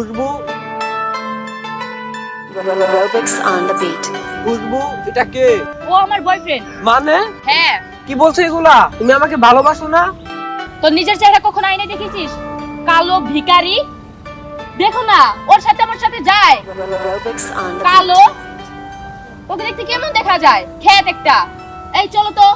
খুশবু খুশবু এটা কে? ও আমার বয়ফ্রেন্ড মানে? হ্যাঁ। কি বলছো এগুলা? তুমি আমাকে ভালোবাসো না? তো নিজের চেহারা কখন আইনে দেখেছিস? কালো ভিখারি। দেখো না ওর সাথে আমার সাথে যায়। কালো। ওকে দেখতে কেমন দেখা যায়? খেত একটা। এই চলো তো।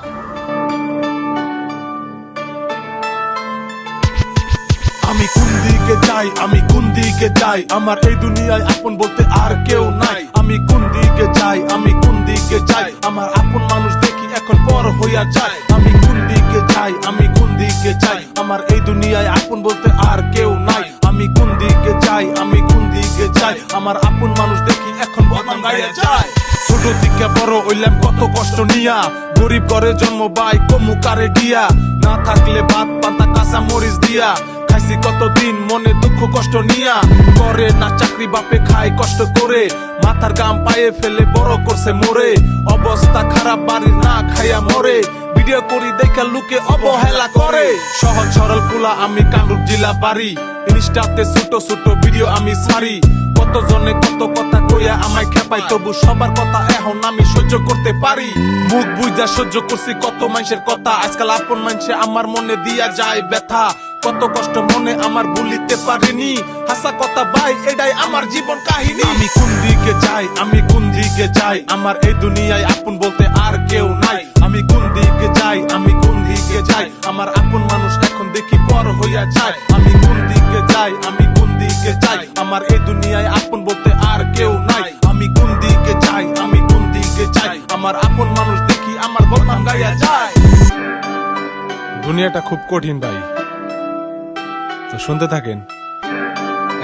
দিকে যাই, আমি কোন দিকে যাই? আমার এই দুনিয়ায় আপন বলতে আর কেউ নাই। আমি কোন দিকে যাই, আমি কোন দিকে যাই? আমার আপন মানুষ দেখি এখন পর হইয়া যায়। আমি কোন দিকে যাই, আমি কোন দিকে যাই? আমার এই দুনিয়ায় আপন বলতে আর কেউ নাই। আমি কোন দিকে যাই, আমি কোন দিকে যাই? আমার আপন মানুষ দেখি এখন বদনাম গাইয়া যায়। ছোট থেকে বড় হইলাম কত কষ্ট নিয়া। গরিব ঘরে জন্ম বাই কমু কারে দিয়া না থাকলে বাদ পান্তা কাঁচা মরিচ দিয়া। খাইছি কতদিন, মনে দুঃখ, কষ্ট নিয়া। করে না চাকরি, বাপে খাই কষ্ট করে। মাথার গাম পায়ে ফেলে বড় করছে মোরে। অবস্থা খারাপ, বাড়ি না খাইয়া মরে। ভিডিও করি দেখা লুকে অবহেলা করে। সহজ, সরল পুলা, আমি কামরূপ জেলা বাড়ি। ইনস্টাতে ছোট ছোট ভিডিও আমি সারি কত জনে কত কথা কইয়া আমায় খেপাই তবু সবার কথা এখন আমি সহ্য করতে পারি। মুখ বুঝা সহ্য করছি, কত মানুষের কথা। আজকাল আপন মানুষে আমার মনে দিয়া যায় ব্যথা। কত কষ্ট মনে আমার ভুলিতে পারিনি। হাসা কথা ভাই, এটাই আমার জীবন কাহিনী। আমি কোন দিকে যাই, আমি কোন দিকে যাই? আমার এই দুনিয়ায় আপন বলতে আর কেউ নাই। আমি কোন দিকে যাই, আমি কোন দিকে যাই? আমার আপন মানুষ এখন দেখি পর হইয়া যায়। আমি কোন দিকে যাই, আমি কোন দিকে যাই? আমার এই দুনিয়ায় আপন বলতে আর কেউ নাই। আমি কোন দিকে যাই, আমি কোন দিকে যাই? আমার আপন মানুষ দেখি আমার বদনাম গাইয়া যায়। দুনিয়াটা খুব কঠিন ভাই। তো শুনতে থাকেন।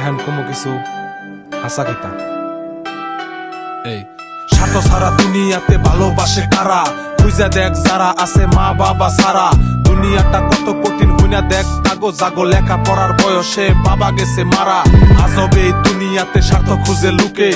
এখন কোনো কিছু হাসা কথা এই স্বার্থ সারা দুনিয়াতে ভালোবাসে কারা? খুঁজা দেখ যারা আছে মা, বাবা, সারা। দুনিয়াটা কত কঠিন হুইনা দেখ তাগো জাগো লেখা পড়ার বয়সে বাবা গেছে মারা। আজবে দুনিয়াতে স্বার্থ খুঁজে লুকে।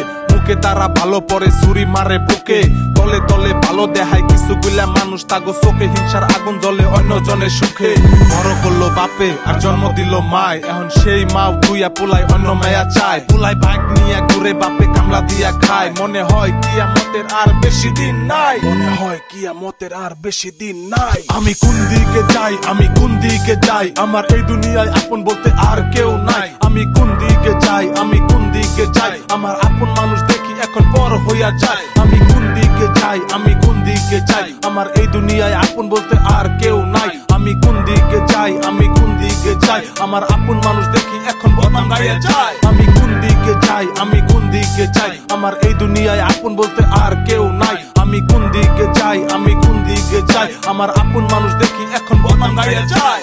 মুখে তারা ভালো পরে ছুরি মারে বুকে। তলে তলে ভালো দেখায় কিছু গুলা মানুষ, তাগো চোখে হিংসার আগুন জ্বলে অন্য জনের সুখে। বড় করল বাপে আর জন্ম দিল মায়, এখন সেই মা ধুইয়া পুলাই অন্য মায়া চায়। পুলাই বাইক নিয়ে ঘুরে বাপে কামলা দিয়া খায়। মনে হয় কিয়ামতের আর বেশি দিন নাই। মনে হয় কিয়ামতের আর বেশি দিন নাই। আমি কোন দিকে যাই? আমি কোন দিকে যাই? আমার এই দুনিয়ায় আপন বলতে আর কেউ নাই। আমি কোন দিকে যাই? আমি কোন দিকে যাই? আমার আপন মানুষ এখন পর হইয়া যায়। আমি কোন দিকে যাই, আমি কোন দিকে যাই? আমার এই দুনিয়ায় আপন বলতে আর কেউ নাই। আমি কোন দিকে যাই, আমি কোন দিকে যাই? আমার আপন মানুষ দেখি এখন বদনাম গাইয়া যায়। আমি কোন দিকে যাই, আমি কোন দিকে যাই? আমার এই দুনিয়ায় আপন বলতে আর কেউ নাই। আমি কোন দিকে যাই, আমি কোন দিকে যাই? আমার আপন মানুষ দেখি এখন বদনাম গাইয়া যায়।